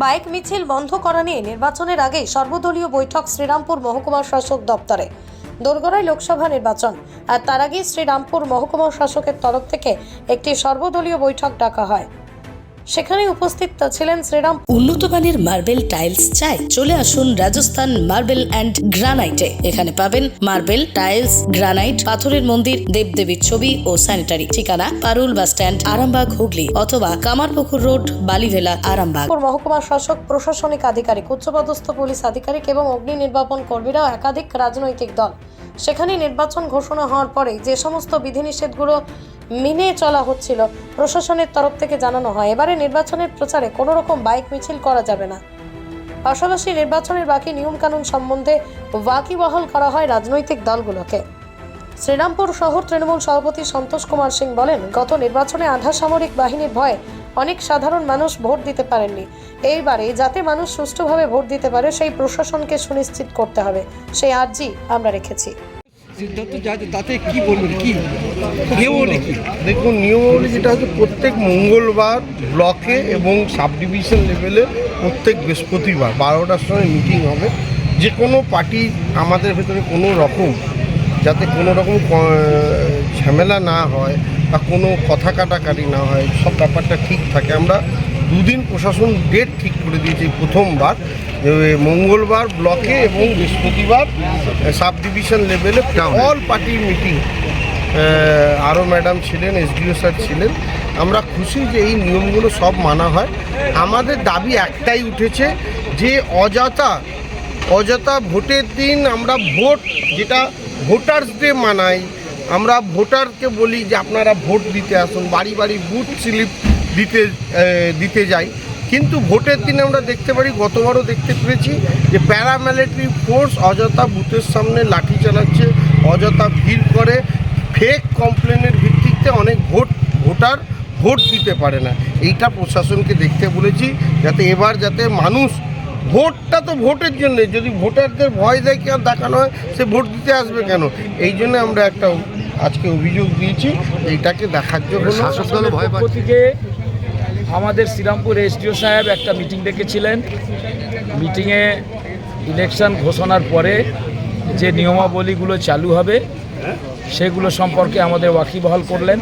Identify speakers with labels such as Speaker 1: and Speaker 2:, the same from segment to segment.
Speaker 1: Bike মিছিল বন্ধ করা নিয়ে নির্বাচনের আগে সর্বদলীয় বৈঠক শ্রীরামপুর মহকুমা শাসক দপ্তরে। দোরগড়ায় লোকসভা নির্বাচন, আর তার আগে শ্রীরামপুর মহকুমা শাসকের তরফ থেকে একটি সর্বদলীয় বৈঠক ডাকা হয়। সেখানে উপস্থিত ছিলেন শ্রীরাম।
Speaker 2: উন্নত মানের মার্বেল টাইলস চাই। চলে আসুন রাজস্থান মার্বেল অ্যান্ড গ্রানাইটে। এখানে পাবেন মার্বেল টাইলস গ্রানাইট পাথরের মন্দির দেবদেবীর ছবি ও স্যানিটারি। ঠিকানা পারুল বাস স্ট্যান্ড আরামবাগ হুগলি অথবা কামারপুকুর রোড বালিভেলা আরামবাগ।
Speaker 1: মহকুমা শাসক প্রশাসনিক আধিকারিক উচ্চপদস্থ পুলিশ আধিকারিক এবং অগ্নি নির্বাপন কর্মীরাও একাধিক রাজনৈতিক দল। সেখানে নির্বাচন ঘোষণা হওয়ার পরে যে সমস্ত বিধিনিষেধগুলো মেনে চলা হচ্ছিল। প্রশাসনের তরফ থেকে জানানো হয় এবারে নির্বাচনের প্রচারে কোনো রকম বাইক মিছিল করা যাবে না। পাশাপাশি নির্বাচনের বাকি নিয়মকানুন সম্বন্ধে ওয়াকিবহাল করা হয় রাজনৈতিক দলগুলোকে। শ্রীরামপুর শহর তৃণমূল সভাপতি সন্তোষ কুমার সিং বলেন, গত নির্বাচনে আধা সামরিক বাহিনীর ভয়ে অনেক সাধারণ মানুষ ভোট দিতে পারেননি। এইবারে যাতে মানুষ সুষ্ঠুভাবে ভোট দিতে পারে, সেই প্রশাসনকে সুনিশ্চিত করতে হবে। সেই আর্জি আমরা রেখেছি।
Speaker 3: সিদ্ধান্ত যা তাতে কি বলবেন? কি? নিয়মাবলী কি
Speaker 4: দেখুন নিয়মাবলী যেটা হচ্ছে প্রত্যেক মঙ্গলবার ব্লকে এবং সাব ডিভিশন লেভেলে প্রত্যেক বৃহস্পতিবার বারোটার সময় মিটিং হবে। যে কোনো পার্টি আমাদের ভেতরে কোনো রকম যাতে কোনো রকম ঝামেলা না হয় বা কোনো কথা কাটাকাটি না হয় সব ব্যাপারটা ঠিক থাকে। আমরা দুদিন প্রশাসন ডেট ঠিক করে দিয়েছি প্রথমবার। মঙ্গলবার ব্লকে এবং বৃহস্পতিবার সাব ডিভিশন লেভেলে অল পার্টি মিটিং আরও ম্যাডাম ছিলেন এসডিও স্যার ছিলেন। আমরা খুশি যে এই নিয়মগুলো সব মানা হয়। আমাদের দাবি একটাই উঠেছে যে অযথা অযথা ভোটের দিন আমরা ভোট যেটা ভোটার্স ডে মানাই আমরা ভোটারকে বলি যে আপনারা ভোট দিতে আসুন বাড়ি বাড়ি বুথ স্লিপ দিতে দিতে যাই। কিন্তু ভোটের দিন আমরা দেখতে পারি গতবারও দেখতে পেরেছি যে প্যারামিলিটারি ফোর্স অযথা বুথের সামনে লাঠি চালাচ্ছে অযথা ভিড় করে ফেক কমপ্লেনের ভিত্তিতে অনেক ভোট ভোটার ভোট দিতে পারে না। এইটা প্রশাসনকে দেখতে বলেছি যাতে এবার যাতে মানুষ ভোটটা তো ভোটের জন্য যদি ভোটারদের ভয় দেখে আর দেখানো হয় সে ভোট দিতে আসবে কেন? এই জন্য আমরা একটা আজকে অভিযোগ দিয়েছি এইটাকে দেখার জন্য
Speaker 3: শাসক দল ভয় পক্ষ থেকে আমাদের শ্রীরামপুর এসডিও সাহেব একটা মিটিং ডেকেছিলেন। মিটিংয়ে ইলেকশন ঘোষণার পরে যে নিয়মাবলীগুলো চালু হবে, সেগুলো সম্পর্কে আমাদের ওয়াকিবহাল করলেন।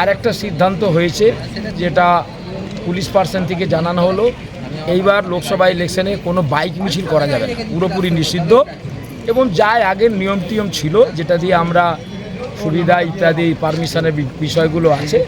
Speaker 3: আর একটা সিদ্ধান্ত হয়েছে, যেটা পুলিশ পার্সন থেকে জানানো হলো, এইবার লোকসভা ইলেকশনে কোনো বাইক মিছিল করা যাবে না, পুরোপুরি নিষিদ্ধ। এবং যা আগের নিয়ম টিয়ম ছিল, যেটা দিয়ে আমরা সুবিধা ইত্যাদি পারমিশনের বিষয়গুলো আছে।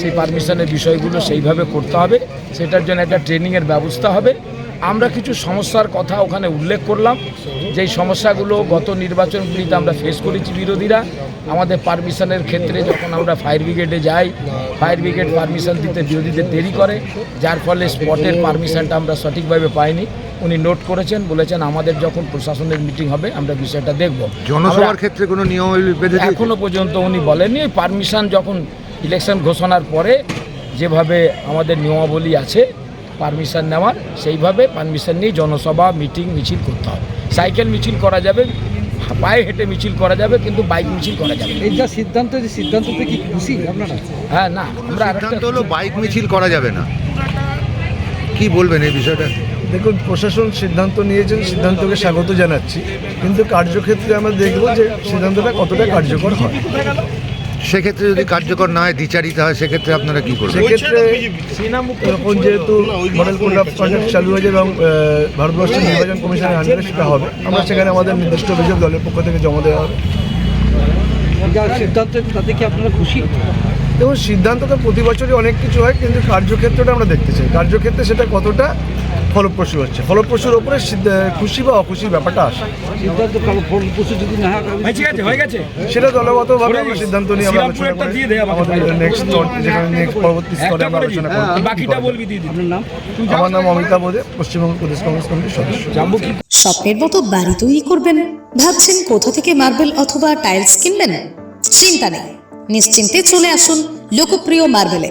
Speaker 3: সেই পারমিশনের বিষয়গুলো সেইভাবে করতে হবে। সেটার জন্য একটা ট্রেনিংয়ের ব্যবস্থা হবে। আমরা কিছু সমস্যার কথা ওখানে উল্লেখ করলাম। যেই সমস্যাগুলো গত নির্বাচনগুলিতে আমরা ফেস করেছি বিরোধীরা আমাদের পারমিশনের ক্ষেত্রে যখন আমরা ফায়ার ব্রিগেডে যাই ফায়ার ব্রিগেড পারমিশন দিতে বিরোধীদের দেরি করে যার ফলে স্পটের পারমিশনটা আমরা সঠিকভাবে পাইনি। উনি নোট করেছেন বলেছেন আমাদের যখন প্রশাসনের মিটিং হবে আমরা বিষয়টা দেখব।
Speaker 5: জনসভার ক্ষেত্রে কোনো নিয়ম?
Speaker 3: এখনও পর্যন্ত উনি বলেননি। পারমিশন যখন ইলেকশন ঘোষণার পরে যেভাবে আমাদের নিয়মাবলী আছে পারমিশন নেওয়ার সেইভাবে পারমিশন নিয়ে জনসভা মিটিং মিছিল করতে হবে। সাইকেল মিছিল করা যাবে পায়ে হেঁটে মিছিল করা যাবে কিন্তু বাইক মিছিল করা যাবে না।
Speaker 6: এই যা সিদ্ধান্ত যে সিদ্ধান্ততে কি খুশি আপনারা?
Speaker 3: হ্যাঁ না আমরা
Speaker 5: সিদ্ধান্ত হলো বাইক মিছিল করা যাবে না। কি বলবেন এই বিষয়টা?
Speaker 7: দেখুন প্রশাসন সিদ্ধান্ত নিয়েছেন সিদ্ধান্তকে স্বাগত জানাচ্ছি কিন্তু কার্যক্ষেত্রে আমরা দেখব যে সিদ্ধান্তটা কতটা কার্যকর হয়।
Speaker 5: সেক্ষেত্রে যদি কার্যকর না হয় দ্বিচারিতা হয় সেক্ষেত্রে আপনারা কি করবেন?
Speaker 7: সেক্ষেত্রে এখন যেহেতু মডেল কোড অফ কন্ডাক্ট চালু হয়েছে এবং ভারতবর্ষের নির্বাচন কমিশনের আন্ডারে সেটা হবে আমরা সেখানে আমাদের নির্দিষ্ট অভিযোগ দলের পক্ষ থেকে জমা দেওয়া হবে।
Speaker 6: যা সিদ্ধান্ত তাতে কি আপনারা খুশি?
Speaker 7: দেখুন সিদ্ধান্ত তো প্রতি বছরই অনেক কিছু হয় কিন্তু কার্যক্ষেত্রটা আমরা দেখতে চাই। কার্যক্ষেত্রে সেটা কতটা ফলপ্রসূ হচ্ছে। ফলপ্রসূর ওপরে খুশি বা অখুশির ব্যাপারটা আসে। সেটা দলগতভাবে আমরা সিদ্ধান্ত নিয়ে আমরা আলোচনা করি। আমাদের নেক্সট যেখানে নেক্সট পরবর্তী স্তরে আমরা আলোচনা। করব।
Speaker 3: বাকিটা বলবি দিদি।
Speaker 7: আমার নাম অমিতাভ বোধে পশ্চিমবঙ্গ প্রদেশ কংগ্রেস কমিটির সদস্য।
Speaker 2: স্বপ্নের মতো বাড়ি তৈরি করবেন? ভাবছেন কোথা থেকে মার্বেল অথবা টাইলস কিনবেন? চিন্তা নেই। নিশ্চিন্তে চলে আসুন লোকপ্রিয় মার্বেলে